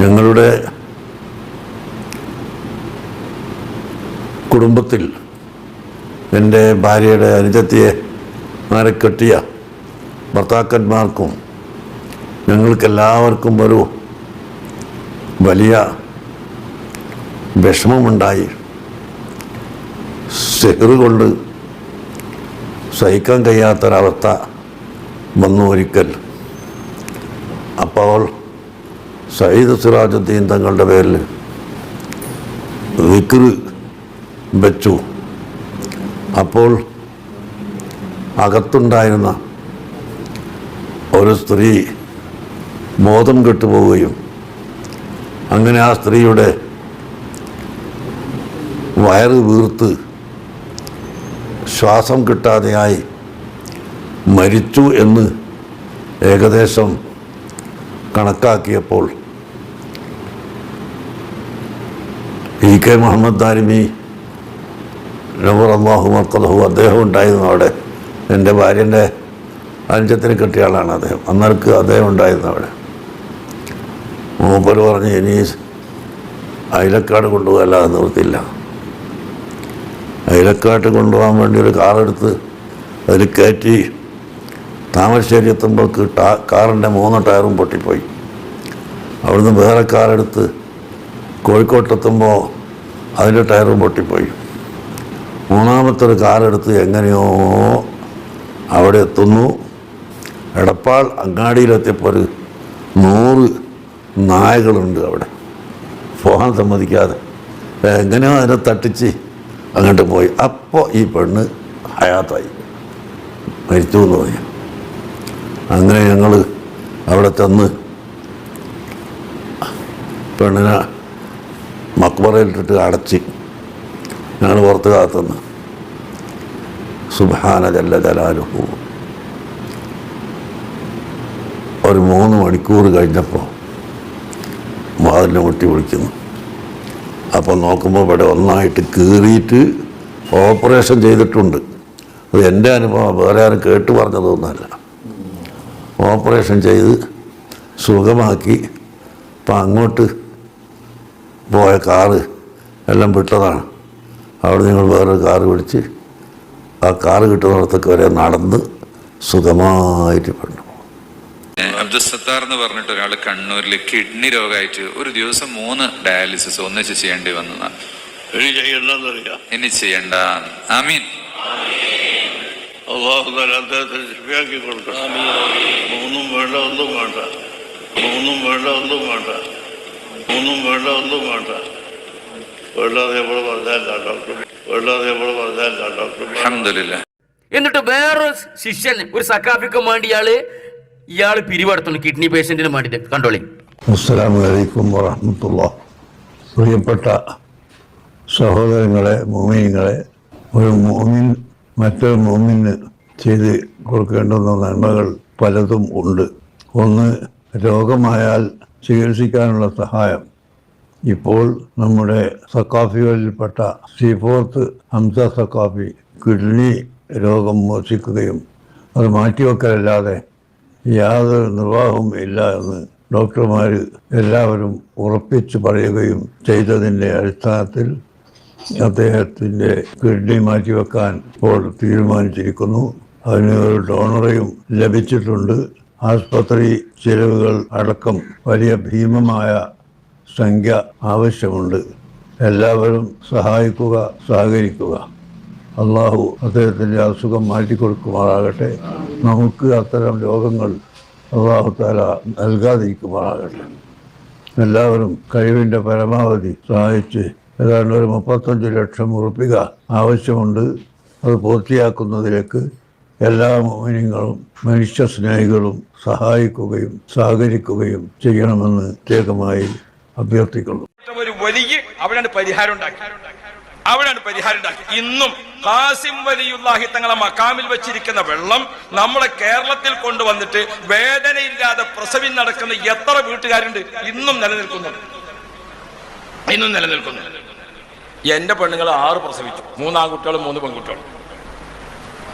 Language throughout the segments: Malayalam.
ഞങ്ങളുടെ കുടുംബത്തിൽ എന്റെ ഭാര്യയുടെ അനുജത്തിയെ മാരെ കെട്ടിയ ഭർത്താക്കന്മാർക്കും ഞങ്ങൾക്കെല്ലാവർക്കും ഒരു വലിയ വിഷമമുണ്ടായി. സെഹറ് കൊണ്ട് സഹിക്കാൻ കഴിയാത്തൊരവസ്ഥ വന്നു ഒരിക്കൽ അപ്പോൾ സയ്യിദ് സിറാജുദ്ദീൻ തങ്ങളുടെ പേരിൽ വിക്റ് വെച്ചു. അപ്പോൾ അകത്തുണ്ടായിരുന്ന ഒരു സ്ത്രീ ബോധം കെട്ടുപോവുകയും അങ്ങനെ ആ സ്ത്രീയുടെ വയറ് വീർത്ത് ശ്വാസം കിട്ടാതെയായി മരിച്ചു എന്ന് ഏകദേശം കണക്കാക്കിയപ്പോൾ ഇ കെ മുഹമ്മദ് താരിമി നബർ അള്ളാഹു അദ്ദേഹം ഉണ്ടായിരുന്നു അവിടെ. എന്റെ ഭാര്യന്റെ അനുജത്തിന് കിട്ടിയ ആളാണ് അദ്ദേഹം. അന്നേർക്ക് അദ്ദേഹം ഉണ്ടായിരുന്നു അവിടെ. മൂപ്പർ പറഞ്ഞ് ഇനി അയലക്കാട് കൊണ്ടുപോകല്ലാതെ നിർത്തില്ല അയലക്കാട്ട് കൊണ്ടുപോകാൻ വേണ്ടി ഒരു കാറെടുത്ത് അതിൽ കയറ്റി താമരശ്ശേരി എത്തുമ്പോൾക്ക് ടാ കാറിന്റെ മൂന്ന് ടയറും പൊട്ടിപ്പോയി. അവിടുന്ന് വേറെ കാറെടുത്ത് കോഴിക്കോട്ടെത്തുമ്പോൾ അതിന്റെ ടയറും പൊട്ടിപ്പോയി. മൂന്നാമത്തെ ഒരു കാറെടുത്ത് എങ്ങനെയോ അവിടെ എത്തുന്നു. എടപ്പാൾ അങ്ങാടിയിലെത്തിയപ്പോൾ ഒരു നൂറ് നായകളുണ്ട് അവിടെ. പോകാൻ സമ്മതിക്കാതെ. എങ്ങനെയോ അതിനെ തട്ടിച്ച് അങ്ങോട്ട് പോയി. അപ്പോൾ ഈ പെണ്ണ് ഹയാത്തായി. മരിച്ചു എന്ന് പറഞ്ഞു. അങ്ങനെ ഞങ്ങൾ അവിടെ ചെന്ന് പെണ്ണിനെ മക്ബറയിലിട്ടിട്ട് അടച്ച് ഞങ്ങൾ പുറത്ത് കാത്തുനിന്ന് സുബാന ജല്ല ജലാലുഹു. ഒരു മൂന്ന് മണിക്കൂർ കഴിഞ്ഞപ്പോൾ വാതിലിനെ മുട്ടി വിളിക്കുന്നു. അപ്പോൾ നോക്കുമ്പോൾ ഇവിടെ ഒന്നായിട്ട് കീറിയിട്ട് ഓപ്പറേഷൻ ചെയ്തിട്ടുണ്ട്. അത് എന്റെ അനുഭവം വേറെ ആരും കേട്ട് പറഞ്ഞതൊന്നുമല്ല. ഓപ്പറേഷൻ ചെയ്ത് സുഖമാക്കി അപ്പം അങ്ങോട്ട് പോയ കാറ് എല്ലാം വിട്ടതാണ്. അവിടെ നിങ്ങൾ വേറൊരു കാറ് പിടിച്ച് ആ കാറ് കിട്ടുന്നിടത്തൊക്കെ വരെ നടന്ന് സുഖമായിട്ട് പെണ്ണു അബ്ദുൽ സത്താർ എന്ന് പറഞ്ഞിട്ട് ഒരാൾ കണ്ണൂരിൽ കിഡ്നി രോഗമായിട്ട് ഒരു ദിവസം മൂന്ന് ഡയാലിസിസ് ഒന്നിച്ച് ചെയ്യേണ്ടി വന്നതാണ് ഇനി ചെയ്യണ്ട. ആമീൻ. കൊടുക്കണം. മൂന്നും വേണ്ട ഒന്നും വേണ്ട. മൂന്നും വേണ്ട ഒന്നും വേണ്ട. മൂന്നും വേണ്ട ഒന്നും വേണ്ട. വേണ്ടാതെ എപ്പോൾ പറഞ്ഞാൽ ഡോക്ടർ വേണ്ടാതെ എപ്പോൾ പറഞ്ഞാൽ ഡോക്ടർ അഹമ്മദില്ല എന്നിട്ട് വേറെ ശിഷ്യൻ ഒരു സക്കാഫിക്ക് വേണ്ടി ഇയാൾ ഇയാൾ പിരിവടത്തുന്നു കിഡ്നി പേഷ്യന്റിന് വേണ്ടിട്ട്. കണ്ടോളി. അസ്സലാമു അലൈക്കും വറഹമത്തുള്ള. പ്രിയപ്പെട്ട സഹോദരങ്ങളെ മോമിനിങ്ങളെ ഒരു മോമിൻ മറ്റൊരു മോമിന് ചെയ്ത് കൊടുക്കേണ്ടുന്ന നന്മകൾ പലതും ഉണ്ട്. ഒന്ന് രോഗമായാൽ ചികിത്സിക്കാനുള്ള സഹായം. ഇപ്പോൾ നമ്മുടെ സക്കാഫികളിൽപ്പെട്ട സീഫോർത്ത് ഹംസ സക്കാഫി കിഡ്നി രോഗം മോചിക്കുകയും അത് മാറ്റിവെക്കലല്ലാതെ യാതൊരു നിർവാഹവും ഇല്ല എന്ന് ഡോക്ടർമാർ എല്ലാവരും ഉറപ്പിച്ച് പറയുകയും ചെയ്തതിന്റെ അടിസ്ഥാനത്തിൽ അദ്ദേഹത്തിന്റെ കിഡ്നി മാറ്റിവെക്കാൻ ഇപ്പോൾ തീരുമാനിച്ചിരിക്കുന്നു. അതിന് ഒരു ഡോണറെയും ലഭിച്ചിട്ടുണ്ട്. ആസ്പത്രി ചെലവുകൾ അടക്കം വലിയ ഭീമമായ സംഖ്യ ആവശ്യമുണ്ട്. എല്ലാവരും സഹായിക്കുക സഹകരിക്കുക. അള്ളാഹു അദ്ദേഹത്തിന്റെ അസുഖം മാറ്റിക്കൊടുക്കുമാറാകട്ടെ. നമുക്ക് അത്തരം രോഗങ്ങൾ അള്ളാഹു താല നൽകാതിരിക്കുമാറാകട്ടെ. എല്ലാവരും കഴിവിന്റെ പരമാവധി സഹായിച്ച് ഏതാണ്ട് ഒരു മുപ്പത്തഞ്ച് ലക്ഷം ഉറപ്പിക ആവശ്യമുണ്ട്. അത് പൂർത്തിയാക്കുന്നതിലേക്ക് എല്ലാ മോഹിനികളും മനുഷ്യ സ്നേഹികളും സഹായിക്കുകയും സഹകരിക്കുകയും ചെയ്യണമെന്ന് പ്രത്യേകമായി അഭ്യർത്ഥിക്കുന്നു. അവിടെയാണ് പരിഹാരം ഉണ്ടാക്കി. ഇന്നും ഖാസിം വലിയുല്ലാഹി തങ്ങളെ മക്കാമിൽ വെച്ചിരിക്കുന്ന വെള്ളം നമ്മളെ കേരളത്തിൽ കൊണ്ടുവന്നിട്ട് വേദനയില്ലാതെ പ്രസവി നടക്കുന്ന എത്ര വീട്ടുകാരുണ്ട് ഇന്നും നിലനിൽക്കുന്നു. ഇന്നും നിലനിൽക്കുന്നു. എന്റെ പെണ്ണുങ്ങൾ ആറ് പ്രസവിച്ചു. മൂന്നാൺകുട്ടികളും മൂന്ന് പെൺകുട്ടികളും.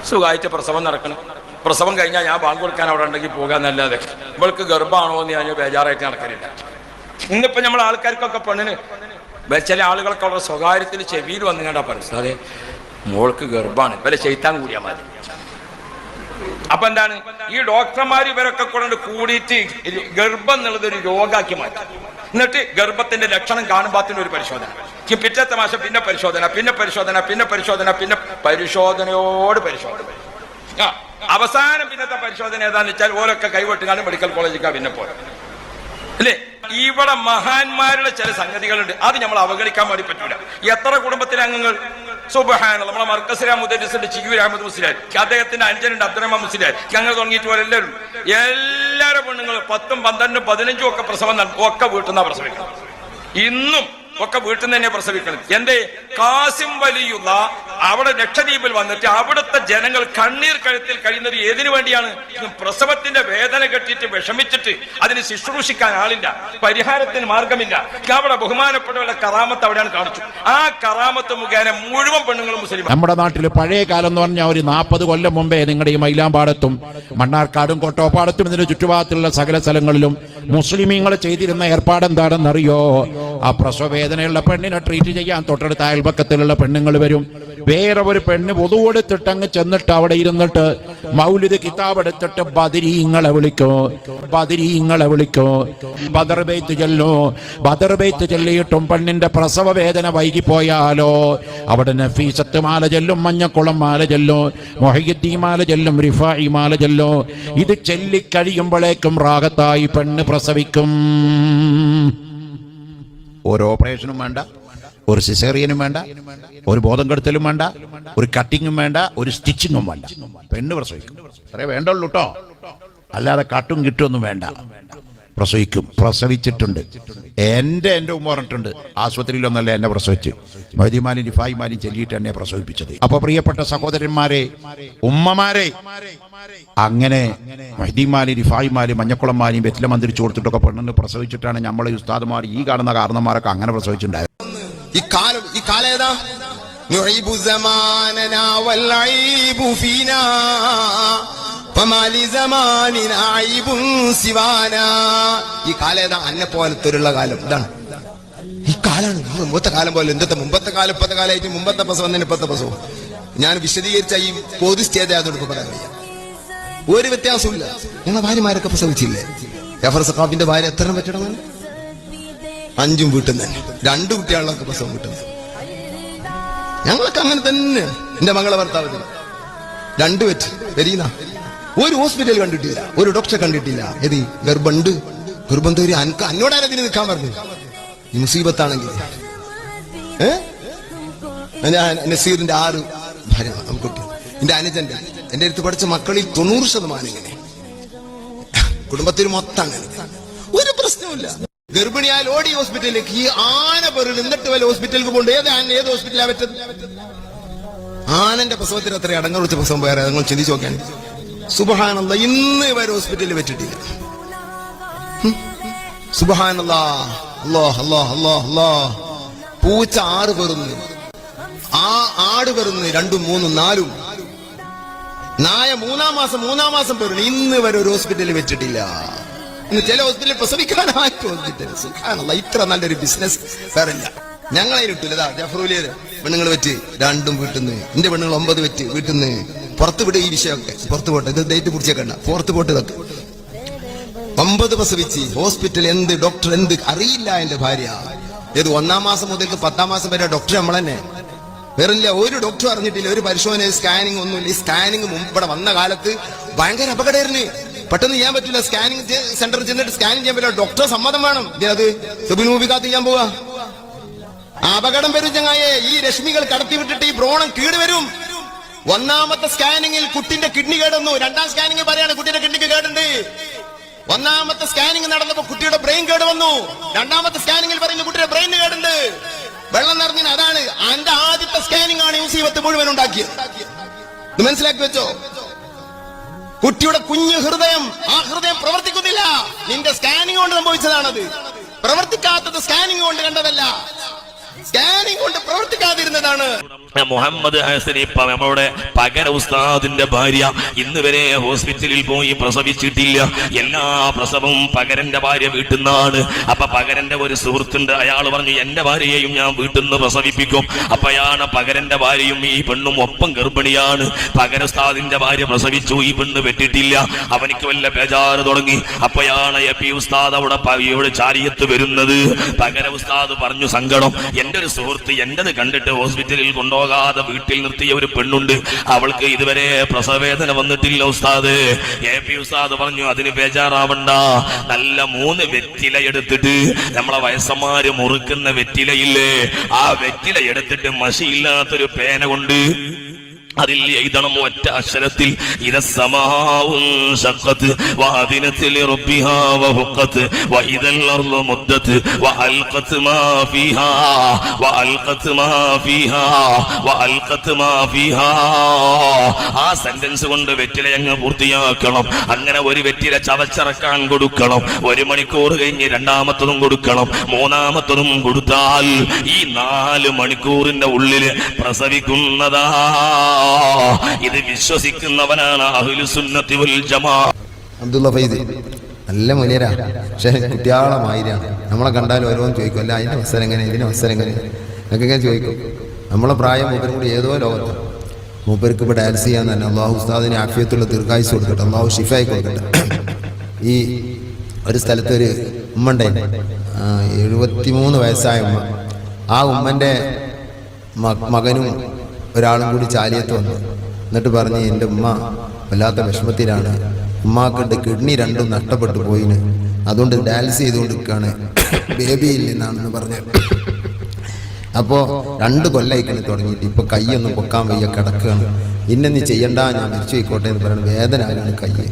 സുഖമായിട്ട് പ്രസവം നടക്കണം. പ്രസവം കഴിഞ്ഞാൽ ഞാൻ ബാങ്ക് കൊടുക്കാൻ അവിടെ ഉണ്ടെങ്കിൽ പോകാന്നല്ലാതെ. ഇവൾക്ക് ഗർഭമാണോ എന്ന് ഞാൻ ബേജാറായിട്ട് നടക്കലില്ല. ഇന്നിപ്പോ നമ്മൾ ആൾക്കാർക്കൊക്കെ പെണ്ണിന് ചില ആളുകളൊക്കെ അവരുടെ സ്വകാര്യത്തിൽ ചെവിയിൽ വന്നു കണ്ടാ പറഞ്ഞു അതെ മോൾക്ക് ഗർഭമാണ് ഇവരെ ചെയ്ത്താൻ കൂടിയാൽ മതി. അപ്പൊ എന്താണ്? ഈ ഡോക്ടർമാർ ഇവരൊക്കെ കൊണ്ട് കൂടിയിട്ട് ഗർഭം എന്നുള്ളത് ഒരു രോഗാക്കി മാറ്റി. എന്നിട്ട് ഗർഭത്തിന്റെ ലക്ഷണം കാണുമ്പോൾ ഒരു പരിശോധന. പിറ്റത്തെ മാസം പിന്നെ പരിശോധന പിന്നെ പരിശോധന പിന്നെ പരിശോധന പിന്നെ പരിശോധനയോട് പരിശോധന. ആ അവസാനം പിന്നത്തെ പരിശോധന ഏതാന്ന് വെച്ചാൽ ഓരൊക്കെ കൈവെട്ടുകാണ് മെഡിക്കൽ കോളേജിക്കാ പിന്നെ പോലെ അല്ലേ? ഇവിടെ മഹാന്മാരുടെ ചില സംഗതികളുണ്ട്. അത് നമ്മൾ അവഗണിക്കാൻ വേണ്ടി പറ്റൂല. എത്ര കുടുംബത്തിലെ അംഗങ്ങൾ? സുബഹാന നമ്മളെ മർക്കസ് മുദ്രസുണ്ട് ചിയൂർ അഹമ്മദ് മുസ്ലിയാർ. അദ്ദേഹത്തിന്റെ അനുജനുണ്ട് അബ്ദുറഹ്മാൻ മുസ്ലിയാർ. ഞങ്ങൾ തുടങ്ങിയിട്ട് പോലെ എല്ലാവരും. എല്ലാവരും പെണ്ണുങ്ങൾ പത്തും പന്ത്രണ്ടും പതിനഞ്ചും ഒക്കെ പ്രസവം ഒക്കെ വീട്ടുന്ന പ്രസവിക്കുന്നത്. ഇന്നും ഒക്കെ വീട്ടിൽ നിന്ന് തന്നെ പ്രസവിക്കണം. എന്തേ? കാസിം വലിയുള്ള അവിടെ ലക്ഷദ്വീപിൽ വന്നിട്ട് അവിടുത്തെ ജനങ്ങൾ കണ്ണീർ കഴുത്തിൽ കഴിയുന്നത് ഏതിനു വേണ്ടിയാണ്? പ്രസവത്തിന്റെ വേദന കെട്ടിട്ട് വിഷമിച്ചിട്ട് അതിന് ശുശ്രൂഷിക്കാൻ ആളില്ല. പരിഹാരത്തിന് മാർഗമില്ല. അവിടെ ബഹുമാനപ്പെട്ടവരുടെ കറാമത്ത് അവിടെയാണ് കാണിച്ചു. ആ കറാമത്ത് മുഖേന മുഴുവൻ പെണ്ണുങ്ങളും മുസ്ലിം നമ്മുടെ നാട്ടിൽ പഴയ കാലം എന്ന് പറഞ്ഞാൽ ഒരു നാൽപ്പത് കൊല്ലം മുമ്പേ നിങ്ങളുടെ ഈ മൈലാമ്പാടത്തും മണ്ണാർക്കാടും കോട്ടോപ്പാടത്തും ഇതിന്റെ ചുറ്റുഭാഗത്തുള്ള സകല സ്ഥലങ്ങളിലും മുസ്ലിമീങ്ങൾ ചെയ്തിരുന്ന ഏർപ്പാട് എന്താണെന്നറിയോ ആ പ്രസവവേദനയുള്ള പെണ്ണിനെ ട്രീറ്റ് ചെയ്യാൻ തൊട്ടടുത്ത അയൽപക്കത്തിലുള്ള പെണ്ണുങ്ങൾ വരും. വേറെ ഒരു പെണ്ണ് പൊതുവെടുത്തിട്ട് അങ്ങ് ചെന്നിട്ട് അവിടെ ഇരുന്നിട്ട് മൗലിത് കിതാബ് എടുത്തിട്ട് ബദരീങ്ങളെ വിളിക്കോ ബദരീങ്ങളെ വിളിക്കോ. ബദർബേത്ത് ചെല്ലോ ബദർബേത്ത് ചെല്ലിയിട്ടും പെണ്ണിന്റെ പ്രസവ വേദന വൈകിപ്പോയാലോ. അവിടെ നഫീസത്ത് മാല ചെല്ലും മഞ്ഞക്കുളം മാല ചെല്ലോ മൊഹയ്യത്തി മാല ചെല്ലും റിഫായി മാല ചെല്ലോ. ഇത് ചെല്ലിക്കഴിയുമ്പോഴേക്കും റാഗത്തായി പെണ്ണ് പ്രസവിക്കും. ഒരു ഓപ്പറേഷനും വേണ്ട ഒരു സിസേറിയനും വേണ്ട ഒരു ബോധം കെടുത്തലും വേണ്ട ഒരു കട്ടിങ്ങും വേണ്ട ഒരു സ്റ്റിച്ചിങ്ങും വേണ്ട. പെണ്ണ് പ്രസവിക്കും. അത്രേ വേണ്ടുള്ളൂ കേട്ടോ അല്ലാതെ കട്ടും കിട്ടുമൊന്നും വേണ്ട. പ്രസവിക്കും പ്രസവിച്ചിട്ടുണ്ട് എന്റെ എന്റെ ഉമ്മ പറഞ്ഞിട്ടുണ്ട് ആശുപത്രിയിലൊന്നല്ല എന്നെ പ്രസവിച്ച് മൈദിമാനും രിഫായിമാനും ചെല്ലിയിട്ട് എന്നെ പ്രസവിപ്പിച്ചത് അപ്പൊ പ്രിയപ്പെട്ട സഹോദരന്മാരെ ഉമ്മമാരെ അങ്ങനെ മഹദീമാലും റിഫായിമാരും മഞ്ഞക്കുളന്മാരെയും വെറ്റില മന്ത്രിച്ചു കൊടുത്തിട്ടൊക്കെ പെണ്ണിന് പ്രസവിച്ചിട്ടാണ് നമ്മളെ ഉസ്താദുമാർ ഈ കാണുന്ന കാരണന്മാരൊക്കെ അങ്ങനെ പ്രസവിച്ചിട്ടുണ്ടായത് ഈ കാലം ഈ കാലം ഏതാ نعيب زماننا والعيب فينا ഈ കാലം ഏതാ? അന്നെ പോലത്തൊരുള്ള കാലം. ഇതാണ്. ഈ കാലാണ് മുമ്പത്തെ കാലം പോലെ എന്തത്തെ മുമ്പത്തെ കാലം ഇപ്പത്തെ കാലമായിട്ട് മുമ്പത്തെ ബസ് വന്നതിന് ഇപ്പത്തെ ബസ് ഞാൻ വിശദീകരിച്ച ഈ പൊതു സ്റ്റേജ് ആയതുകൊണ്ട് ഇപ്പൊ പറയാൻ ഒരു വ്യത്യാസമില്ല ഞങ്ങളെ ഭാര്യമാരൊക്കെ പ്രസവിച്ചില്ലേ? ജഫർ സഖാബിന്റെ ഭാര്യ എത്ര പറ്റണമെന്ന് അഞ്ചും വീട്ടിൽ തന്നെ. രണ്ടു കുട്ടികളൊക്കെ പ്രസവം കിട്ടുന്നു ഞങ്ങളൊക്കെ അങ്ങനെ തന്നെ. എന്റെ മകളെ ഭർത്താവ് രണ്ടു പറ്റി. വരീന ഒരു ഹോസ്പിറ്റൽ കണ്ടിട്ടില്ല ഒരു ഡോക്ടറെ കണ്ടിട്ടില്ല. ഏത് ഗർഭമുണ്ട് ഗർഭം അനക്ക് അന്നോടാരതിന് നിൽക്കാൻ പറഞ്ഞു ഈ മുസീബത്താണെങ്കിൽ നസീറിന്റെ ആറ് കുട്ടി എന്റെ അനുജന്റെ എന്റെ അടുത്ത് പഠിച്ച മക്കളിൽ തൊണ്ണൂറ് ശതമാനം ഇങ്ങനെ. കുടുംബത്തിൽ മൊത്തം അങ്ങനെ. ഒരു പ്രശ്നവുമില്ല. ഗർഭിണിയാൽ ഓടി ഹോസ്പിറ്റലിലേക്ക് ഈ ആന പെറിൽ നിന്നിട്ട് വല്ല ഹോസ്പിറ്റലിലേക്ക് പോകണ്ട? ഏത് ആന ഏത് ഹോസ്പിറ്റലാ പറ്റുന്നത്? ആനന്റെ പ്രസവത്തിന് അത്ര അടങ്ങ വെച്ച പ്രസവം വേറെ നിങ്ങൾ ചിന്തിച്ചു നോക്കാൻ സുബഹാനല്ല ഇന്ന് വരെ ഹോസ്പിറ്റലിൽ വെച്ചിട്ടില്ല സുബഹാനല്ല അല്ലോ അല്ലോ അല്ലോ അല്ലോ പൂച്ച ആറ് പെറുന്ന്. ആ ആട് പെറുന്ന് രണ്ടും മൂന്നും നാലും. നായ മൂന്നാം മാസം മൂന്നാം മാസം പെറുന്നു. ഇന്ന് വരെ ഒരു ഹോസ്പിറ്റലിൽ വെച്ചിട്ടില്ല. ഇന്ന് ചില ഹോസ്പിറ്റലിൽ പ്രസവിക്കാനായിട്ട് സുഖാണല്ല ഇത്ര നല്ലൊരു ബിസിനസ് വേറെ ഇല്ല. ഞങ്ങളെ ഇട്ടില്ല ജഫറൂലിയത് പെണ്ണുങ്ങൾ വെച്ച് രണ്ടും വീട്ടിൽ നിന്ന് എന്റെ പെണ്ണുങ്ങൾ ഒമ്പത് വെച്ച് വീട്ടിൽ നിന്ന് പുറത്ത് വിടുക ഈ വിഷയമൊക്കെ പുറത്ത് പോട്ടെ ഇത് ഡേറ്റ് കുറിച്ചേക്കണ്ട പുറത്ത് പോട്ട് ഇതൊക്കെ. ഒമ്പത് പ്രസവിച്ച് ഹോസ്പിറ്റൽ എന്ത് ഡോക്ടർ എന്ത് അറിയില്ല എന്റെ ഭാര്യ. ഏത് ഒന്നാം മാസം മുതൽ പത്താം മാസം വരെ ഡോക്ടർ നമ്മൾ തന്നെ വേറില്ല ഒരു ഡോക്ടർ അറിഞ്ഞിട്ടില്ല ഒരു പരിശോധന സ്കാനിങ് ഒന്നുമില്ല. ഈ സ്കാനിങ് മുമ്പ് ഇവിടെ വന്ന കാലത്ത് ഭയങ്കര അപകടമായിരുന്നു. പെട്ടെന്ന് ചെയ്യാൻ പറ്റില്ല സ്കാനിങ് സെന്ററിൽ ചെന്നിട്ട് സ്കാനിങ് ചെയ്യാൻ പറ്റില്ല. ഡോക്ടർ സമ്മതം വേണം. അത് സുബിനൂപിക്കാത്ത് ചെയ്യാൻ പോവാ. അപകടം വരും ചങ്ങായെ ഈ രശ്മികൾ കടത്തി വിട്ടിട്ട് ഈ ഭ്രോണം കീട് വരും. ഒന്നാമത്തെ സ്കാനിങ്ങിൽ കുട്ടിന്റെ കിഡ്നി കേടുന്നു രണ്ടാം സ്കാനിങ് പറയാണ് കുട്ടിയുടെ കിഡ്നിക്ക് കേടുണ്ട്. ഒന്നാമത്തെ സ്കാനിങ് നടന്നപ്പോ കുട്ടിയുടെ ബ്രെയിൻ കേട് വന്നു രണ്ടാമത്തെ സ്കാനിങ്ങിൽ പറയുന്നു കുട്ടിയുടെ ബ്രെയിൻ കേടുണ്ട്. വെള്ളം നിറഞ്ഞ അതാണ് എന്റെ ആദ്യത്തെ സ്കാനിങ് ആണ് യൂസീവത്ത് മുഴുവൻ ഉണ്ടാക്കിയത്. മനസ്സിലാക്കി വെച്ചോ? കുട്ടിയുടെ കുഞ്ഞു ഹൃദയം ആ ഹൃദയം പ്രവർത്തിക്കുന്നില്ല. നിന്റെ സ്കാനിങ് കൊണ്ട് സംഭവിച്ചതാണത്. പ്രവർത്തിക്കാത്തത് സ്കാനിങ് കൊണ്ട് കണ്ടതല്ല. സ്കാനിംഗ് കൊണ്ട് പ്രവർത്തിക്കാതിരുന്നതാണ്. മുഹമ്മദ് ഹസൻ ഇപ്പൊ നമ്മുടെ പകര ഉസ്താദിന്റെ ഭാര്യ ഇന്ന് വരെ ഹോസ്പിറ്റലിൽ പോയി പ്രസവിച്ചിട്ടില്ല. എല്ലാ പ്രസവവും പകരന്റെ ഭാര്യ വീട്ടിൽ നിന്നാണ് അപ്പൊ പകരന്റെ ഒരു സുഹൃത്തുണ്ട് അയാൾ പറഞ്ഞു എന്റെ ഭാര്യയെയും ഞാൻ വീട്ടിൽ നിന്ന് പ്രസവിപ്പിക്കും അപ്പയാണ് പകരന്റെ ഭാര്യയും ഈ പെണ്ണും ഒപ്പം ഗർഭിണിയാണ്. പകര ഉസ്താദിന്റെ ഭാര്യ പ്രസവിച്ചു ഈ പെണ്ണ് പെട്ടിട്ടില്ല. അവനിക്ക് വല്ല ബേജാറ് തുടങ്ങി. അപ്പയാണ് എ പി ഉസ്താദ് അവിടെ ഇവിടെ ചാരിയത്ത് വരുന്നത്. പകര ഉസ്താദ് പറഞ്ഞു സങ്കടം എന്റെ ഒരു സുഹൃത്ത് എന്റേത് കണ്ടിട്ട് ഹോസ്പിറ്റലിൽ കൊണ്ടുപോകാതെ വീട്ടിൽ നിർത്തിയ ഒരു പെണ്ണുണ്ട്. അവൾക്ക് ഇതുവരെ പ്രസവേദന വന്നിട്ടില്ല ഉസ്താദ്. എ പി ഉസ്താദ് പറഞ്ഞു അതിന് ബേജാറാവണ്ട. നല്ല മൂന്ന് വെറ്റില എടുത്തിട്ട് നമ്മളെ വയസ്സന്മാര് മുറുക്കുന്ന വെറ്റിലയില്ലേ? ആ വെറ്റില എടുത്തിട്ട് മഷിയില്ലാത്തൊരു പേന കൊണ്ട് അതിൽ എഴുതണം ഒറ്റ അക്ഷരത്തിൽ. ആ സെന്റൻസ് കൊണ്ട് വെറ്റില അങ്ങ് പൂർത്തിയാക്കണം. അങ്ങനെ ഒരു വെറ്റില ചവച്ചിറക്കാൻ കൊടുക്കണം. ഒരു മണിക്കൂർ കഴിഞ്ഞ് രണ്ടാമത്തതും കൊടുക്കണം. മൂന്നാമത്തതും കൊടുത്താൽ ഈ നാല് മണിക്കൂറിന്റെ ഉള്ളിൽ പ്രസവിക്കുന്നതാ. ഇത് വിശ്വസിക്കുന്നവനാണ് അഹ്ലുസുന്നത്തി വൽ ജമാ. അബ്ദുള്ള ഫൈദ്. നല്ല മുനിയരാ. പക്ഷെ കുട്ടിയാളെ മാതിരിയാണ് നമ്മളെ കണ്ടാൽ ഓരോന്ന് ചോദിക്കും. അല്ല അതിന്റെ അവസരം എങ്ങനെ? ഇതിന്റെ അവസരം എങ്ങനെ? എന്നൊക്കെ ഇങ്ങനെ ചോദിക്കും. നമ്മളെ പ്രായം മൂപ്പരും കൂടി ഏതോ ലോകത്ത്. മൂപ്പർക്ക് ഇപ്പോൾ ഡാൻസ് ചെയ്യാൻ തന്നെ. അള്ളാഹു ഉസ്താദിന് ആഫിയത്തുള്ള ദീർഘായുസ് കൊടുക്കട്ടെ അള്ളാഹു ഷിഫായി കൊടുക്കട്ടെ ഈ ഒരു സ്ഥലത്ത് ഒരു ഉമ്മ ഉണ്ടായിരുന്നു എഴുപത്തിമൂന്ന് വയസ്സായ ഉമ്മ. ആ ഉമ്മന്റെ മകനും ഒരാളും കൂടി ചാലിയത്ത് വന്നു. എന്നിട്ട് പറഞ്ഞ് എന്റെ ഉമ്മ വല്ലാത്ത വിഷമത്തിലാണ്. ഉമ്മാക്കിട്ട് കിഡ്നി രണ്ടും നഷ്ടപ്പെട്ടു പോയിന്. അതുകൊണ്ട് ഡയാലിസ് ചെയ്തുകൊണ്ടിരിക്കുകയാണ്. ബേബിയിൽ നിന്നാണെന്ന് പറഞ്ഞ്. അപ്പോൾ രണ്ട് കൊല്ലായിക്കണി തുടങ്ങിയിട്ട്. ഇപ്പോൾ കൈയൊന്നും പൊക്കാൻ വയ്യ കിടക്കുകയാണ്. ഇന്നെ നീ ചെയ്യണ്ട ഞാൻ മരിച്ചു പോയിക്കോട്ടെ എന്ന് പറയുന്നത് വേദന ആയിരുന്നു കൈ.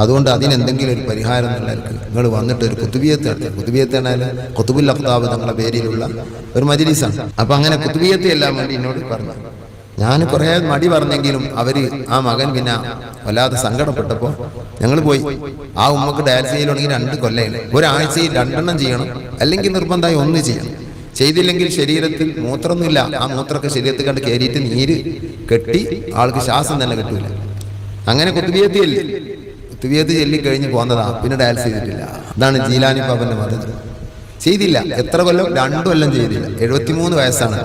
അതുകൊണ്ട് അതിനെന്തെങ്കിലും ഒരു പരിഹാരം എന്നുള്ളവർക്ക് നിങ്ങൾ വന്നിട്ട് ഒരു കുത്തുബിയത്ത് നടത്തി. കുത്തുബിയത്ത് എന്നാൽ കുത്തുബുൽ തങ്ങളുടെ പേരിലുള്ള ഒരു മജിലിസാണ്. അപ്പം അങ്ങനെ കുത്തുബിയത്തെ എല്ലാം വേണ്ടി എന്നോട് പറഞ്ഞു. ഞാൻ കുറേ മടി പറഞ്ഞെങ്കിലും അവർ ആ മകൻ പിന്നെ വല്ലാതെ സങ്കടപ്പെട്ടപ്പോൾ ഞങ്ങൾ പോയി. ആ ഉമ്മക്ക് ഡയാലിസ് ചെയ്യണമെങ്കിൽ രണ്ട് കൊല്ലം ഒരാഴ്ചയിൽ രണ്ടെണ്ണം ചെയ്യണം. അല്ലെങ്കിൽ നിർബന്ധമായി ഒന്ന് ചെയ്യണം. ചെയ്തില്ലെങ്കിൽ ശരീരത്തിൽ മൂത്രമൊന്നുമില്ല. ആ മൂത്രമൊക്കെ ശരീരത്തിൽ കണ്ട് കയറിയിട്ട് നീര് കെട്ടി ആൾക്ക് ശ്വാസം തന്നെ കിട്ടൂല. അങ്ങനെ കുത്തുബിയത്തിയല്ലേ കുത്തുവിയത്ത് ചെല്ലി കഴിഞ്ഞ് പോന്നതാ. പിന്നെ ഡയാലിസ് ചെയ്തിട്ടില്ല. അതാണ് ജീലാനി പാപ്പന്റെ മതം. ചെയ്തില്ല. എത്ര കൊല്ലം? രണ്ടു കൊല്ലം ചെയ്തില്ല. എഴുപത്തിമൂന്ന് വയസ്സാണ്.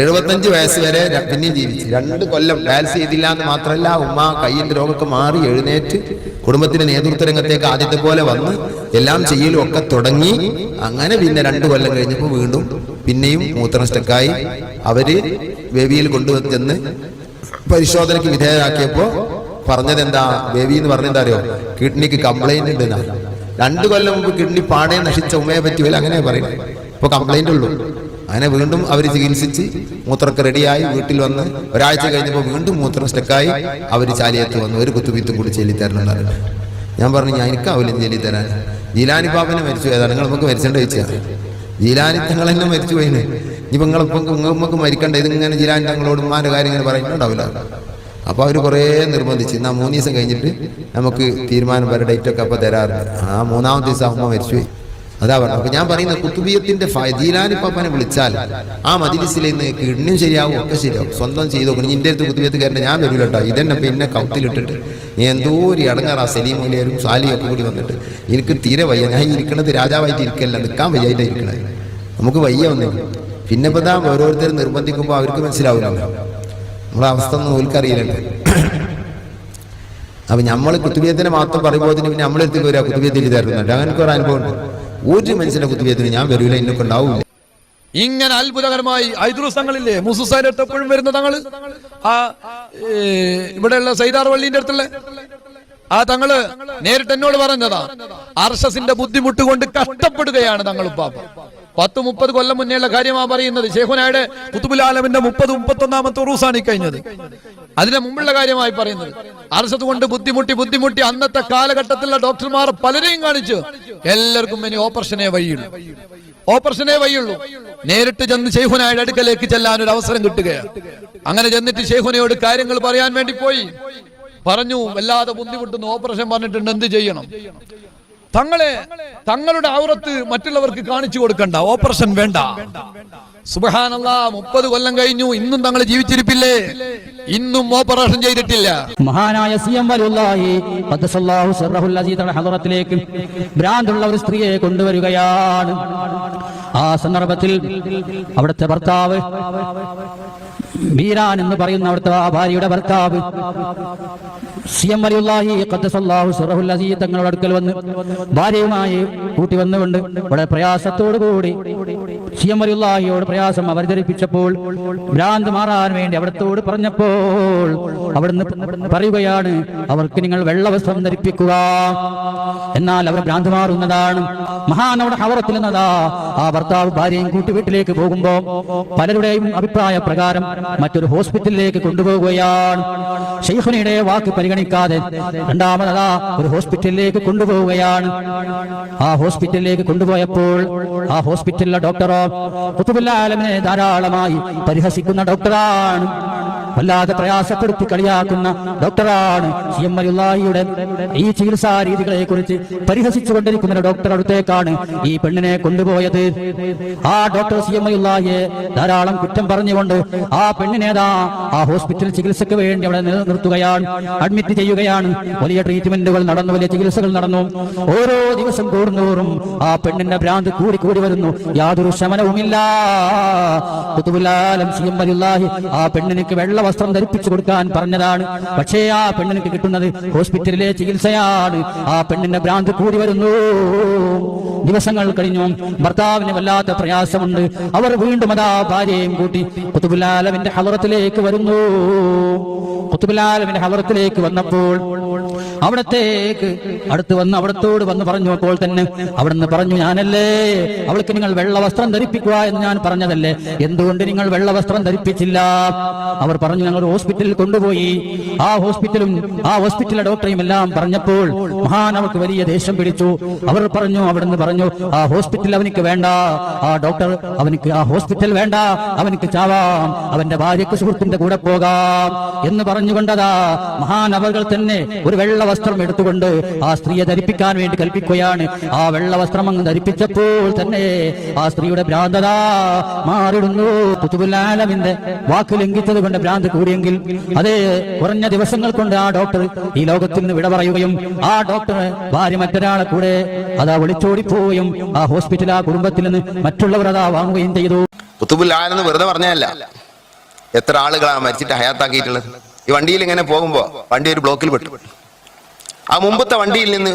എഴുപത്തഞ്ച് വയസ്സ് വരെ പിന്നെയും ജീവിച്ചു. രണ്ട് കൊല്ലം ഡയാലിസ് ചെയ്തില്ല എന്ന് മാത്രമല്ല ഉമ്മ കയ്യിന്റെ രോഗമൊക്കെ മാറി എഴുന്നേറ്റ് കുടുംബത്തിന്റെ നേതൃത്വ രംഗത്തേക്ക് ആദ്യത്തെ പോലെ വന്ന് എല്ലാം ചെയ്യലും ഒക്കെ തുടങ്ങി. അങ്ങനെ പിന്നെ രണ്ട് കൊല്ലം കഴിഞ്ഞപ്പോൾ വീണ്ടും പിന്നെയും മൂത്രനഷ്ടക്കായി അവർ വേവിയിൽ കൊണ്ടുവന്ന് പരിശോധനയ്ക്ക് വിധേയരാക്കിയപ്പോ പറഞ്ഞത് എന്താ ബേബി എന്ന് പറഞ്ഞത് എന്താ അറിയോ? കിഡ്നിക്ക് കംപ്ലൈന്റ് ഉണ്ട് രണ്ട് കൊല്ലം മുമ്പ് കിഡ്നി പാടെ നശിച്ച ഉമ്മയെ പറ്റി അങ്ങനെ പറയുന്നത് ഇപ്പൊ കംപ്ലൈന്റ് ഉള്ളൂ. അങ്ങനെ വീണ്ടും അവർ ചികിത്സിച്ച് മൂത്രമൊക്കെ റെഡിയായി വീട്ടിൽ വന്ന് ഒരാഴ്ച കഴിഞ്ഞപ്പോൾ വീണ്ടും മൂത്രം സ്റ്റക്കായി അവർ ചാലിയത്ത് വന്നു. ഒരു കുത്തുബീത്തും കൂടി ചെല്ലി തരണം എന്ന് പറഞ്ഞു. ഞാൻ പറഞ്ഞു ഞാൻ എനിക്കാവില്ല ചെല്ലി തരാൻ ജീലാനി പാപ്പനെ മരിച്ചു ഏതാണ് നിങ്ങൾ നമുക്ക് മരിച്ചേണ്ട ചോദിച്ചാൽ ജീലാനി തങ്ങൾ തന്നെ മരിച്ചു പോയിന്. ഇപ്പം നിങ്ങളിപ്പം നിങ്ങൾക്ക് മരിക്കണ്ട. ഇതിങ്ങനെ ജീലാനി തങ്ങളോട് ഉമ്മാന്റെ കാര്യം പറയുന്നുണ്ടാവില്ല അപ്പോൾ അവർ കുറേ നിർബന്ധിച്ച് എന്നാൽ മൂന്ന് ദിവസം കഴിഞ്ഞിട്ട് നമുക്ക് തീരുമാനം വരെ ഡേറ്റൊക്കെ ഒക്കെ അപ്പൊ തരാറുണ്ട്. ആ മൂന്നാമത്തെ ദിവസം അമ്മ മരിച്ചുപോയി അതാ പറഞ്ഞു അപ്പൊ ഞാൻ പറയുന്ന കുത്തുബിയത്തിന്റെ ജീലാനി വിളിച്ചാൽ ആ മജിലിസിൽ നിന്ന് കിഡ്നിയും ശരിയാവും ഒക്കെ ശരിയാവും. സ്വന്തം ചെയ്ത് നോക്കണം ഇന്റെ അടുത്ത് കുത്തുബിയത്ത് കയറേണ്ട ഞാൻ വരില്ല കേട്ടോ. ഇതെന്നെ പിന്നെ കൗത്തിലിട്ടിട്ട് നീ എന്തോ ഒരു ഇടങ്ങാറാ സാലിയും ഒക്കെ കൂടി വന്നിട്ട്. എനിക്ക് തീരെ വയ്യ. ഞാൻ ഇരിക്കണത് രാജാവായിട്ട് ഇരിക്കല്ല. നിൽക്കാൻ വയ്യായിട്ട് ഇരിക്കണത്. നമുക്ക് വയ്യ ഒന്നില്ല പിന്നെ ഇപ്പൊ താ ഓരോരുത്തരും നിർബന്ധിക്കുമ്പോൾ അവർക്ക് മനസ്സിലാവില്ലല്ലോ. നമ്മളെ അവസ്ഥ ഒന്നും ഓൽക്കറിയില്ലല്ലോ അപ്പൊ നമ്മൾ കുത്തുബിയത്തിനെ മാത്രം പറയുമ്പോൾ പിന്നെ നമ്മളെടുത്ത് വരിക കുത്തുബിയത്തിൽ തരുന്നുണ്ട്. അങ്ങനെ ഒരു അനുഭവം ഉണ്ട്. ഒരു മനുഷ്യന്റെ കുത്തുബിയത്തിന് ഞാൻ വരൂല എന്നൊക്കെ ഉണ്ടാവില്ല ഇങ്ങനെ അത്ഭുതകരമായി ഐദുറുസങ്ങളില്ലേ മുസുസാന്റെ അടുത്ത് എപ്പോഴും വരുന്ന തങ്ങൾ? ആ ഇവിടെയുള്ള സൈദാർ വള്ളിന്റെ അടുത്തുള്ള? ആ തങ്ങൾ നേരിട്ട് എന്നോട് പറഞ്ഞതാ അർഷസിന്റെ ബുദ്ധിമുട്ട് കൊണ്ട് കഷ്ടപ്പെടുകയാണ് തങ്ങൾ ഉപ്പാപ്പ. പത്ത് മുപ്പത് കൊല്ലം മുന്നേയുള്ള കാര്യമാണ് പറയുന്നത്. ഷെയ്ഖുനായുടെ കുത്തുബുലാലമിന്റെ മുപ്പത് മുപ്പത് മുപ്പത്തൊന്നാമത്തെ ഉറൂസാണ് ഈ കഴിഞ്ഞത്. അതിന്റെ മുമ്പുള്ള കാര്യമായി പറയുന്നത്. അർഷത്ത് കൊണ്ട് ബുദ്ധിമുട്ടി ബുദ്ധിമുട്ടി അന്നത്തെ കാലഘട്ടത്തിലുള്ള ഡോക്ടർമാർ പലരെയും കാണിച്ചു എല്ലാവർക്കും ഇനി ഓപ്പറേഷനെ വഴിയുള്ളൂ. ഓപ്പറേഷനെ വഴിയുള്ളൂ. നേരിട്ട് ചെന്ന് ഷെയ്ഖുനായുടെ അടുക്കലേക്ക് ചെല്ലാൻ ഒരു അവസരം കിട്ടുകയാണ്. അങ്ങനെ ചെന്നിട്ട് ഷെയ്ഖുനയോട് കാര്യങ്ങൾ പറയാൻ വേണ്ടി പോയി. പറഞ്ഞു വല്ലാതെ ബുദ്ധിമുട്ടുന്നു. ഓപ്പറേഷൻ പറഞ്ഞിട്ടുണ്ട് എന്ത് ചെയ്യണം? തങ്ങളെ തങ്ങളുടെ ഔറത്ത് മറ്റുള്ളവർക്ക് കാണിച്ചു കൊടുക്കണ്ട. ഓപ്പറേഷൻ വേണ്ട. സുബഹാനല്ല മുപ്പത് കൊല്ലം കഴിഞ്ഞു. ഇന്നും തങ്ങൾ ജീവിച്ചിരിപ്പില്ലേ? ഇന്നും ഓപ്പറേഷൻ ചെയ്തിട്ടില്ല. മഹാനായ സി എം ഹദറത്തിലേക്ക് ഭ്രാന്തുള്ള ഒരു സ്ത്രീയെ കൊണ്ടുവരികയാണ്. ആ സന്ദർഭത്തിൽ അവിടുത്തെ ഭർത്താവ് ബീരാൻ എന്ന് പറയുന്ന അവിടുത്തെ ആ ഭാര്യയുടെ ഭർത്താവ്. സി എം അസീസ് തങ്ങളുടെ അടുക്കൽ വന്ന് ഭാര്യയുമായി കൂട്ടി വന്നുകൊണ്ട് വളരെ പ്രയാസത്തോടു കൂടി സി പ്രയാസം അവതരിപ്പിച്ചപ്പോൾ ഭ്രാന്ത് മാറാൻ വേണ്ടി അവിടത്തോട് പറഞ്ഞപ്പോൾ അവിടുന്ന് പറയുകയാണ് അവർക്ക് നിങ്ങൾ വെള്ളവസ്ത്രം ധരിപ്പിക്കുക. എന്നാൽ അവർ ഭ്രാന്ത് മാറുന്നതാണ്. മഹാൻ അവിടെ ഹവറത്തിൽ നിന്നതാ. ആ ഭർത്താവ് ഭാര്യയും കൂട്ടി വീട്ടിലേക്ക് പോകുമ്പോൾ പലരുടെയും അഭിപ്രായ പ്രകാരം മറ്റൊരു ഹോസ്പിറ്റലിലേക്ക് കൊണ്ടുപോവുകയാണ്. ഷെയ്ഖുനയുടെ വാക്ക് പരിഗണിക്കാതെ രണ്ടാമതാ ഒരു ഹോസ്പിറ്റലിലേക്ക് കൊണ്ടുപോവുകയാണ്. ആ ഹോസ്പിറ്റലിലേക്ക് കൊണ്ടുപോയപ്പോൾ ആ ഹോസ്പിറ്റലിലെ ഡോക്ടറോ കുത്തുബുല്ലാലമിനെ ധാരാളമായി പരിഹസിക്കുന്ന ഡോക്ടറാണ്. വല്ലാതെ പ്രയാസപ്പെടുത്തി കളിയാക്കുന്ന ഡോക്ടറാണ് സി എം അലിയുടെ ഈ ചികിത്സാ രീതികളെ കുറിച്ച് പരിഹസിച്ചുകൊണ്ടിരിക്കുന്ന കൊണ്ടിരിക്കുന്ന ഡോക്ടർ അടുത്തേക്കാണ് ഈ പെണ്ണിനെ കൊണ്ടുപോയത്. ആ ഡോക്ടർ സി എം അലിയെ ധാരാളം കുറ്റം പറഞ്ഞുകൊണ്ട് ആ പെണ്ണിനേതാ ആ ഹോസ്പിറ്റൽ ചികിത്സയ്ക്ക് വേണ്ടി അവിടെ നിലനിർത്തുകയാണ് അഡ്മിറ്റ് ചെയ്യുകയാണ്. വലിയ ട്രീറ്റ്മെന്റുകൾ നടന്നു വലിയ ചികിത്സകൾ നടന്നു. ഓരോ ദിവസം കൂടുന്നോറും ആ പെണ്ണിന്റെ ഭ്രാന്ത് കൂടി കൂടി വരുന്നു. യാതൊരു ശമനവുമില്ല. ആ പെണ്ണിനിക്ക് വെള്ള വസ്ത്രം ധരിപ്പിച്ചു കൊടുക്കാൻ പറഞ്ഞതാണ്. പക്ഷേ ആ പെണ്ണിന് കിട്ടുന്നത് ഹോസ്പിറ്റലിലെ ചികിത്സയാണ്. ആ പെണ്ണിന്റെ ഭ്രാന്ത് കൂടി വരുന്നു. ദിവസങ്ങൾ കഴിഞ്ഞു ഭർത്താവിന് വല്ലാത്ത പ്രയാസമുണ്ട്. അവർ വീണ്ടും അതാ ഭാര്യയും കൂട്ടി കുത്തുബുലാലവിന്റെ ഹലറത്തിലേക്ക് വരുന്നു. കുത്തുബുലാലവിന്റെ ഹലറത്തിലേക്ക് വന്നപ്പോൾ അവിടത്തേക്ക് അടുത്ത് വന്ന് അവിടത്തോട് വന്ന് പറഞ്ഞപ്പോൾ തന്നെ അവിടുന്ന് പറഞ്ഞു ഞാനല്ലേ അവൾക്ക് നിങ്ങൾ വെള്ള വസ്ത്രം ധരിപ്പിക്കുക എന്ന് ഞാൻ പറഞ്ഞതല്ലേ? എന്തുകൊണ്ട് നിങ്ങൾ വെള്ള വസ്ത്രം ധരിപ്പിച്ചില്ല? അവർ പറഞ്ഞു ഞങ്ങൾ ഹോസ്പിറ്റലിൽ കൊണ്ടുപോയി. ആ ഹോസ്പിറ്റലും ആ ഹോസ്പിറ്റലിലെ ഡോക്ടറെയും എല്ലാം പറഞ്ഞപ്പോൾ മഹാൻ അവർക്ക് വലിയ ദേഷ്യം പിടിച്ചു. അവർ പറഞ്ഞു അവിടുന്ന് പറഞ്ഞു ആ ഹോസ്പിറ്റൽ അവനിക്ക് വേണ്ട. ആ ഡോക്ടർ അവനിക്ക് ആ ഹോസ്പിറ്റൽ വേണ്ട. അവനിക്ക് ചാവാം. അവന്റെ ഭാര്യക്ക് സുഹൃത്തിന്റെ കൂടെ പോകാം എന്ന് പറഞ്ഞുകൊണ്ടതാ മഹാൻ മഹാനവകൾ തന്നെ ഒരു വെള്ള വസ്ത്രം എടുത്തുകൊണ്ട് ആ സ്ത്രീയെ ധരിപ്പിക്കാൻ വേണ്ടി കൽപ്പിക്കുകയാണ്. ആ വെള്ള വസ്ത്രം അങ്ങ് ധരിപ്പിച്ചപ്പോൾ തന്നെ ആ സ്ത്രീയുടെ ഭ്രാന്തത മാറിടുന്നു. കുത്തുബുല്ലാലമിന്റെ വാക്ക് ലംഘിച്ചത് കൊണ്ട് ഭ്രാന്ത് കൂടിയെങ്കിൽ അതേ കുറഞ്ഞ ദിവസങ്ങൾ കൊണ്ട് ആ ഡോക്ടർ ഈ ലോകത്തിൽ നിന്ന് വിട പറയുകയും ആ ഡോക്ടർ ഭാര്യ മറ്റൊരാളെ കൂടെ അതാ വിളിച്ചോടിപ്പോവുകയും ആ ഹോസ്പിറ്റൽ ആ കുടുംബത്തിൽ നിന്ന് മറ്റുള്ളവർ അതാ വാങ്ങുകയും ചെയ്തു. കുത്തുബുല്ലാലെന്ന് വെറുതെ പറഞ്ഞല്ല എത്ര ആളുകളാണ് മരിച്ചിട്ട് ഹയാത്താക്കിയിട്ടുള്ളത്? ഈ വണ്ടിയിൽ ഇങ്ങനെ പോകുമ്പോ വണ്ടി ഒരു ബ്ലോക്കിൽ പെട്ടു. ആ മുമ്പത്തെ വണ്ടിയിൽ നിന്ന്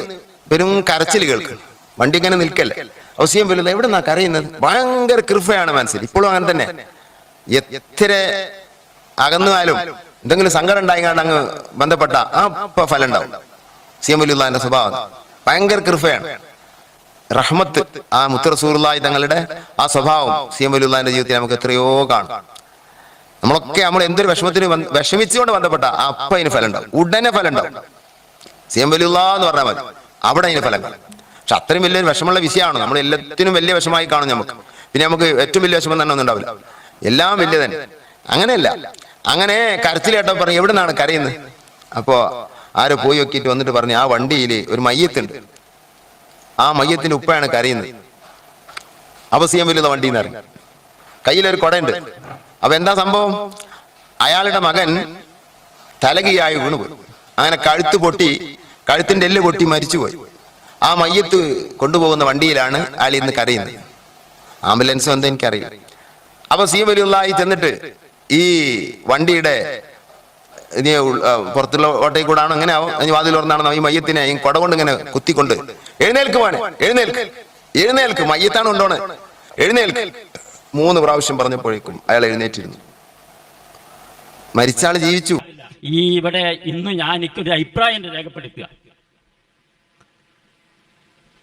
വെറും കരച്ചിൽ കേൾക്കും. വണ്ടി ഇങ്ങനെ നിൽക്കല്ലേ? അവസ്യം വലുത്. എവിടെ നിന്നാ കരയുന്നത്? ഭയങ്കര കൃപയാണ് മനസ്സിൽ. ഇപ്പോഴും അങ്ങനെ തന്നെ. എത്ര അകന്നുവാലും എന്തെങ്കിലും സങ്കടം ഉണ്ടായിക്കാണ്ട് അങ്ങ് ബന്ധപ്പെട്ട ആ ഇപ്പൊ ഫലം ഉണ്ടാവും സി എം വലുല്ലാന്റെ സ്വഭാവം ഭയങ്കര കൃപയാണ്. റഹ്മത്ത് ആ മുത്തറസൂറുള്ളായി തങ്ങളുടെ ആ സ്വഭാവം സി എം വലുല്ലാന്റെ ജീവിതത്തിൽ നമുക്ക് എത്രയോ കാണും. നമ്മളൊക്കെ നമ്മൾ എന്തൊരു വിഷമത്തിന് വിഷമിച്ചുകൊണ്ട് ബന്ധപ്പെട്ട അപ്പ അതിന് ഫലം ഉണ്ടാവും ഉടനെ ഫലം ഉണ്ടാവും സി എം വലിയുള്ള എന്ന് പറഞ്ഞാൽ മതി. അവിടെ അതിന് ഫലം. പക്ഷെ അത്രയും വലിയൊരു വിഷമമുള്ള വിഷയമാണ്? നമ്മൾ എല്ലാത്തിനും വലിയ വിഷമായി കാണും നമുക്ക്. പിന്നെ നമുക്ക് ഏറ്റവും വലിയ വിഷമം തന്നെ ഒന്നും ഉണ്ടാവില്ല. എല്ലാം വലിയ തന്നെ. അങ്ങനെയല്ല. അങ്ങനെ കരച്ചിലേട്ടൻ പറഞ്ഞു എവിടെ നിന്നാണ് കരയുന്നത്? അപ്പോ ആര് പോയി നോക്കിയിട്ട് വന്നിട്ട് പറഞ്ഞു ആ വണ്ടിയിൽ ഒരു മയ്യത്തുണ്ട്. ആ മയ്യത്തിന്റെ ഉപ്പയാണ് കരയുന്നത്. അവസിയം സി എം വലിയ വണ്ടിയിൽ നിന്ന് ഇറങ്ങി കയ്യിലൊരു കുടയുണ്ട്. അപ്പൊ എന്താ സംഭവം? അയാളുടെ മകൻ തലകിയായി വീണുപോയി. അങ്ങനെ കഴുത്ത് പൊട്ടി കഴുത്തിന്റെ എല്ല് പൊട്ടി മരിച്ചുപോയി. ആ മയ്യത്ത് കൊണ്ടുപോകുന്ന വണ്ടിയിലാണ് അയാൾ ഇന്ന് കരയുന്നത്. ആംബുലൻസ് എന്താ എനിക്കറിയാം. അപ്പൊ സി വലിയ ചെന്നിട്ട് ഈ വണ്ടിയുടെ ഇനി പുറത്തുള്ള ഓട്ടയിൽ കൂടാണ് അങ്ങനെ ആവും വാതിൽ തുറന്നാണ് ഈ മയ്യത്തിനെ ഈ കൊട കൊണ്ട് ഇങ്ങനെ കുത്തിക്കൊണ്ട്. എഴുന്നേൽക്ക് വേണേ എഴുന്നേൽക്ക്. എഴുന്നേൽക്ക്. മയ്യത്താണ് കൊണ്ടോണ്. എഴുന്നേൽക്ക്. മൂന്ന് പ്രാവശ്യം പറഞ്ഞപ്പോഴേക്കും അയാൾ എഴുന്നേറ്റിരുന്നു. മരിച്ചാൾ ജീവിച്ചു. ഈ ഇവിടെ ഇന്ന് ഞാൻ എനിക്കൊരു അഭിപ്രായം രേഖപ്പെടുത്തുക.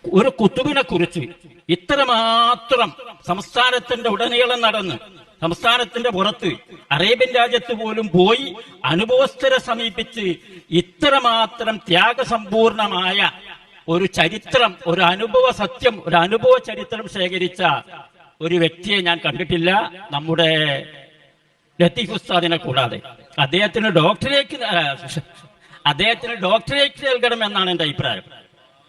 ഒരു കുത്തുബിനെ കുറിച്ച് ഇത്രമാത്രം സംസ്ഥാനത്തിന്റെ ഉടനീളം നടന്ന് സംസ്ഥാനത്തിന്റെ പുറത്ത് അറേബ്യൻ രാജ്യത്ത് പോലും പോയി അനുഭവസ്ഥരെ സമീപിച്ച് ഇത്രമാത്രം ത്യാഗസമ്പൂർണമായ ഒരു ചരിത്രം ഒരു അനുഭവ സത്യം ഒരു അനുഭവ ചരിത്രം ശേഖരിച്ച ഒരു വ്യക്തിയെ ഞാൻ കണ്ടിട്ടില്ല. നമ്മുടെ ലത്തീഫ് ഉസ്താദിനെ കൂടാതെ. അദ്ദേഹത്തിന് ഡോക്ടറേറ്റ് അദ്ദേഹത്തിന് ഡോക്ടറേറ്റ് നൽകണം എന്നാണ് എന്റെ അഭിപ്രായം.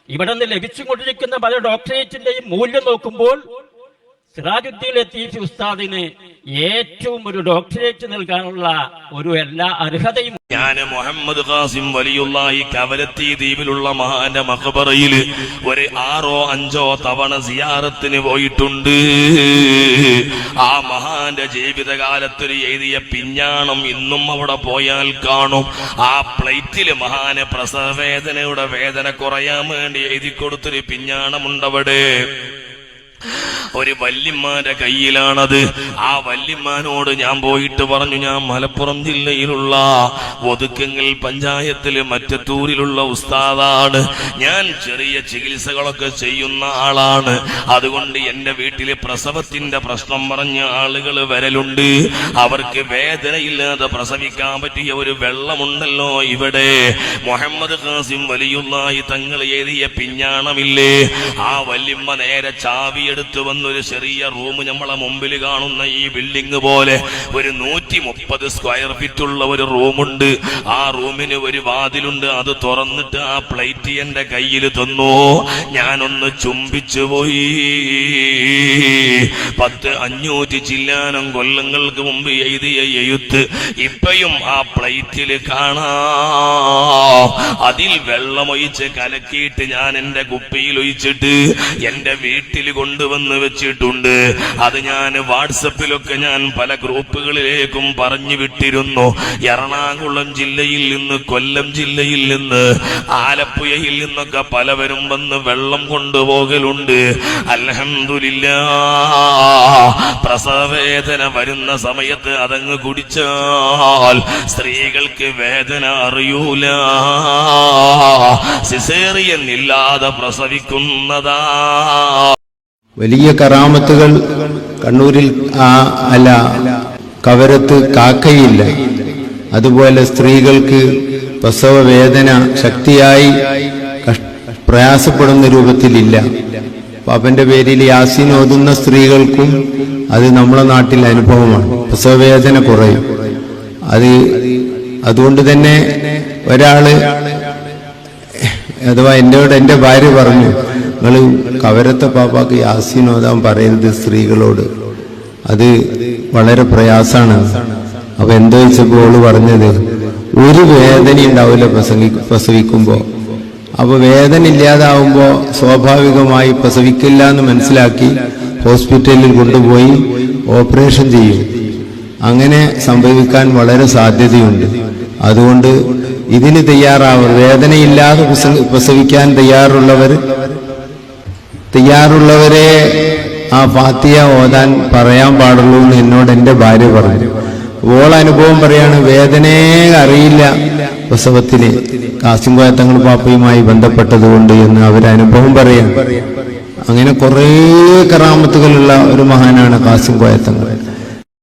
ഇവിടെ നിന്ന് ലഭിച്ചുകൊണ്ടിരിക്കുന്ന പല ഡോക്ടറേറ്റിന്റെയും മൂല്യം നോക്കുമ്പോൾ സിറാജുദ്ദീൻ ലത്തീഫ് ഉസ്താദിന് ഏറ്റവും ഒരു ഡോക്ടറേറ്റ് നൽകാനുള്ള ഒരു എല്ലാ അർഹതയും ഞാൻ മുഹമ്മദ് ഖാസിം വലിയുള്ളാഹി കവലത്തി ദ്വീപിലുള്ള മഹാന്റെ മഖബറയിൽ ഒരു ആറോ അഞ്ചോ തവണ സിയാറത്തിന് പോയിട്ടുണ്ട്. ആ മഹാന്റെ ജീവിതകാലത്തിൽ എഴുതിയ പിഞ്ഞാണം ഇന്നും അവിടെ പോയാൽ കാണും. ആ പ്ലേറ്റിൽ മഹാന് പ്രസവവേദനയുടെ വേദന കുറയാൻ വേണ്ടി എഴുതി കൊടുത്തൊരു പിഞ്ഞാണമുണ്ടവിടെ. ഒരു വല്യമ്മാന്റെ കയ്യിലാണത്. ആ വല്യമ്മാനോട് ഞാൻ പോയിട്ട് പറഞ്ഞു ഞാൻ മലപ്പുറം ജില്ലയിലുള്ള ഒതുക്കങ്ങൾ പഞ്ചായത്തിൽ മറ്റത്തൂരിലുള്ള ഉസ്താദാണ്. ഞാൻ ചെറിയ ചികിത്സകളൊക്കെ ചെയ്യുന്ന ആളാണ്. അതുകൊണ്ട് എന്റെ വീട്ടിലെ പ്രസവത്തിന്റെ പ്രശ്നം പറഞ്ഞ ആളുകൾ വരലുണ്ട്. അവർക്ക് വേദനയില്ലാതെ പ്രസവിക്കാൻ പറ്റിയ ഒരു വെള്ളമുണ്ടല്ലോ ഇവിടെ. മുഹമ്മദ് ഖാസിം വലിയുള്ള തങ്ങൾ എഴുതിയ പിഞ്ഞാണമില്ലേ? ആ വല്യമ്മ നേരെ ചാവിയെടുത്ത് വന്നൊരു ചെറിയ റൂം നമ്മളെ മുമ്പിൽ കാണുന്ന ഈ ബിൽഡിംഗ് പോലെ ഒരു നൂറ്റി മുപ്പത് സ്ക്വയർ ഫീറ്റ് ഉള്ള ഒരു റൂമുണ്ട് ആ റൂമിന് ഒരു വാതിലുണ്ട്. അത് തുറന്നിട്ട് ആ പ്ലേറ്റ് എന്റെ കയ്യിൽ തന്നു. ഞാനൊന്ന് ചുംബിച്ചു പോയി. പത്ത് അഞ്ഞൂറ്റി ചില്ലാനം കൊല്ലങ്ങൾക്ക് മുമ്പ് എഴുതിയ എഴുത്ത് ഇപ്പയും ആ പ്ലേറ്റിൽ കാണാ. അതിൽ വെള്ളമൊഴിച്ച് കലക്കിയിട്ട് ഞാൻ എന്റെ കുപ്പിയിൽ ഒഴിച്ചിട്ട് എന്റെ വീട്ടിൽ കൊണ്ടുവന്ന് വെച്ചിട്ടുണ്ട്. അത് ഞാൻ വാട്സപ്പിലൊക്കെ ഞാൻ പല ഗ്രൂപ്പുകളിലേക്കും പറഞ്ഞു വിട്ടിരുന്നു. എറണാകുളം ജില്ലയിൽ നിന്ന് കൊല്ലം ജില്ലയിൽ നിന്ന് ആലപ്പുഴയിൽ നിന്നൊക്കെ പലവരും വന്ന് വെള്ളം കൊണ്ടുപോകലുണ്ട്. അലഹമില്ല പ്രസവവേദന വരുന്ന സമയത്ത് അതങ്ങ് കുടിച്ചാൽ സ്ത്രീകൾക്ക് വേദന അറിയൂല. സിസേറിയൻ ഇല്ലാതെ പ്രസവിക്കുന്നതാ. വലിയ കറാമത്തുകൾ കണ്ണൂരിൽ ആ അല്ല കവരത്ത് കാക്കയില്ല. അതുപോലെ സ്ത്രീകൾക്ക് പ്രസവ വേദന ശക്തിയായി പ്രയാസപ്പെടുന്ന രൂപത്തിലില്ല. പാപ്പന്റെ പേരിൽ യാസീൻ ഓതുന്ന സ്ത്രീകൾക്കും അത് നമ്മുടെ നാട്ടിൽ അനുഭവമാണ്. പ്രസവവേദന കുറയും. അത് അതുകൊണ്ട് തന്നെ ഒരാൾ അഥവാ എന്നോട് എന്റെ ഭാര്യ പറഞ്ഞു നിങ്ങൾ കവരത്തെ പാപ്പാക്ക് യാസീൻ പറയരുത് സ്ത്രീകളോട്. അത് വളരെ പ്രയാസമാണ് അപ്പൊ എന്താ വെച്ചപ്പോ ഓൾ പറഞ്ഞത്? ഒരു വേദന ഉണ്ടാവില്ല പ്രസംഗി പ്രസവിക്കുമ്പോ. അപ്പൊ വേദന ഇല്ലാതാവുമ്പോ സ്വാഭാവികമായി പ്രസവിക്കില്ല എന്ന് മനസ്സിലാക്കി ഹോസ്പിറ്റലിൽ കൊണ്ടുപോയി ഓപ്പറേഷൻ ചെയ്യും. അങ്ങനെ സംഭവിക്കാൻ വളരെ സാധ്യതയുണ്ട്. അതുകൊണ്ട് ഇതിന് തയ്യാറാവുക വേദനയില്ലാതെ പ്രസവിക്കാൻ തയ്യാറുള്ളവർ തയ്യാറുള്ളവരെ ആ ഫാത്തിയ ഓതാൻ പറയാൻ പാടുള്ളൂ എന്ന് എന്നോട് എന്റെ ഭാര്യ പറഞ്ഞു. ഓൾ അനുഭവം പറയാണ് വേദനയെ അറിയില്ല പ്രസവത്തിന് കാസിം കോയത്തങ്ങൾ പാപ്പയുമായി ബന്ധപ്പെട്ടതുകൊണ്ട് എന്ന് അവരനുഭവം പറയാം അങ്ങനെ കുറേ കറാമത്തുകളുള്ള ഒരു മഹാനാണ് കാസിം കോയത്തങ്ങൾ.